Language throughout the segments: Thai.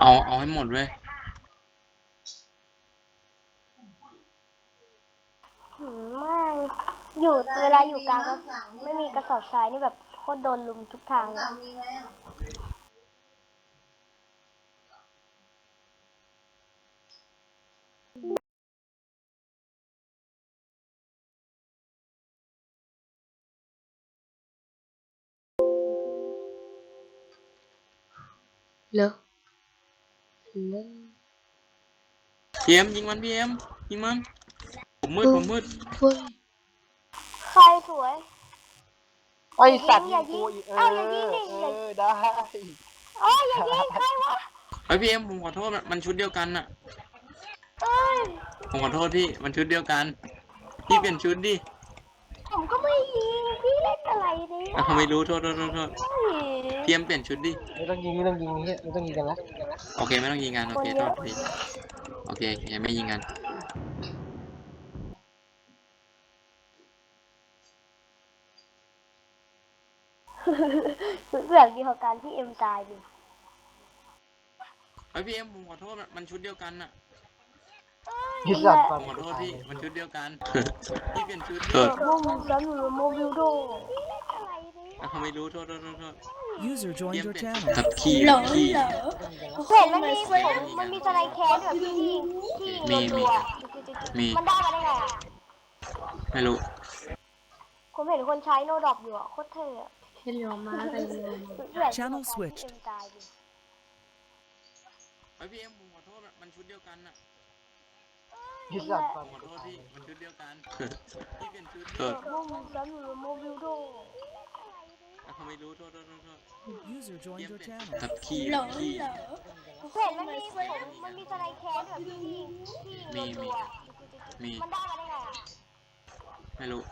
เอาเอาให้หมดเว้ยหืมไม่อยู่เวลาอยู่กลางก็ไม่มีกระสอบทรายนี่แบบโคตรโดนลุมทุกทางเลยเหรอ เหรอพีเอ็มยิงมันพีเอ็มยิงมัน ผมมืดผมมืดเฮ้ยใครสวย ไอสัตว์อย่ายิงยิงกูอีกเอเอ้าออย่ายิงดิเออย่าอได้โอ้ยอย่ายิงใครวะเฮ้ยพีเอ็มผมขอโทษมันมันชุดเดียวกันน่ะเอ้ยผมขอโทษพี่มันชุดเดียวกัน พี่เปลี่ยนชุดดิ ผมก็ไม่ยิงพี่เล่นอะไรเนี่ยอ้าวไม่รู้โทษโทษโทษโทษเฮ้ยพีเอ็มเปลี่ยนชุดดิ ไม่ต้องยิงไม่ต้องยิงเฮียไม่ต้องยิงกันละ โอเคไม่ต้องยิงกันโอเคโทษพี่โอเคยังไม่ยิงกันเรื่องเดียวกับการที่เอ็มตายดิเฮ้ยพีเอ็มผมขอโทษมันมันชุดเดียวกันน่ะไอสัตว์ผมขอโทษพี่มันชุดเดียวกันพี่เปลี่ยนชุดดิโมบิลซัมหรือโมบิลโดพี่เล่น อะไรเนี่ยอ้าวไม่รู้โทษโทษโทษโทษ User พี joined เอ็ม your เปลี่ยน channel. ขับขี่เหรอขี่เหรอเห็นมันมีผมมันมีสไลด์แคสแบบที่ที่มีรัวมีๆมันได้มาได้ไงอะไม่รู้ผมเห็นคนใช้โนดอปอยู่อะโคตรเท่อะเห็นเหรอมากันเลยเรื่องเดียวกับการ Channel ที่ switched เอ็มตายดิเฮ้ยพีเอ็มผมขอโทษมันมันชุดเดียวกันน่ะไอสัตว์ผมขอโทษพี่มันชุดเดียวกันพี่เปลี่ยนชุดโทษโมบิลซัมหรือโมบิลโด อ้าวไม่รู้โทษโทษโทษโทษ User พี joined เอ็ม your เปลี่ยน channel. ขับขี่เหรอขี่เหรอเห็นมันมีผมมันมีสไลด์แคสแบบที่ที่รัวๆอะมีมันได้มาได้ไงอะไม่รู้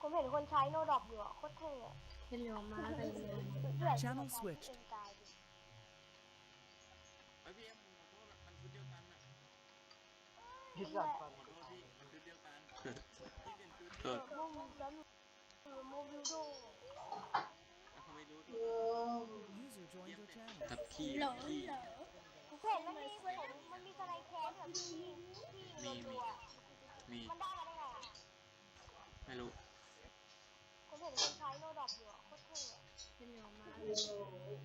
ผมเห็นคนใช้โนดอปอยู่อะโคตรเท่อะเห็นเหรอมากันเลยเรื่องเดียวกับการที่ Channel switched เอ็มตายดิเฮ้ยพีเอ็มผมขอโทษมันชุดเดียวกันน่ะไอสัตว์ขอโทษพี่มันชุดเดียวกันพี่เปลี่ยนชุดโทษโมบิลซัมหรือโมบิลโดอ้าวไม่รู้โทษ User joined your channel. ขับขี่เหรอขี่เหรอเห็นมันมีผมมันมีสไลด์แคสแบบที่ที่รัวๆอะมีมันได้มาได้ไงอะไม่รู้ผมเห็นคนใช้โนดอปอยู่อะโคตรเท่อะเห็นเหรอมากันเลย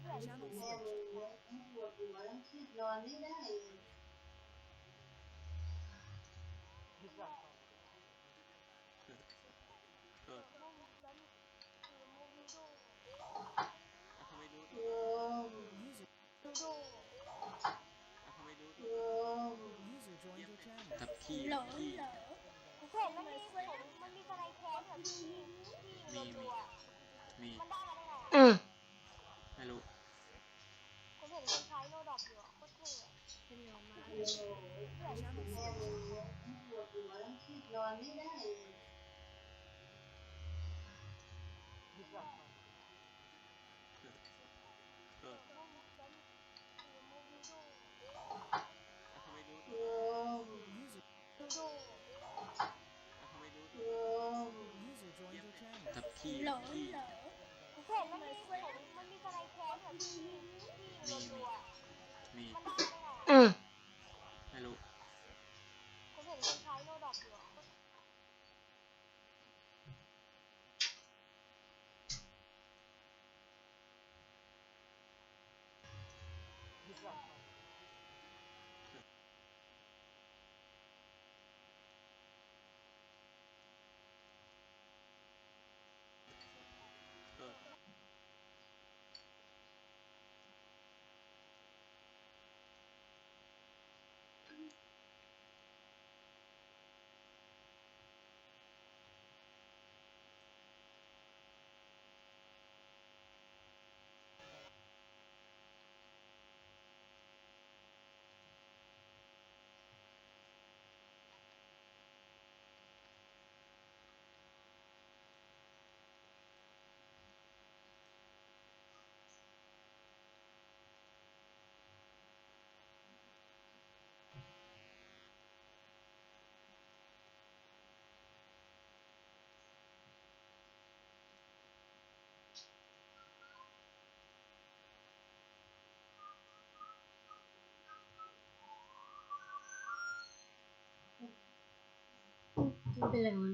Channel switched. ไอ มีมันได้มาได้ไงอะอืมไม่รู้ผมเห็นคนใช้โนดอปอยู่อะโคตรเท่อะเห็นเหรอมากันเลย Channel switched. ไอสัตว์โทษโมบิลซัมหรือโมบิลโดอ้าวไม่รู้โทษ User บิลโดอ้าวไม่รู้โทษ User joined your channel. ขับขี่เหรอขี่เหรอ มีมันได้มาได้ไงอะอืมไม่รู้ ผมเห็นคนใช้โนดอปอยู่อะโคตร ไอสัตว์ โทษ ไม่เป็นไรมัน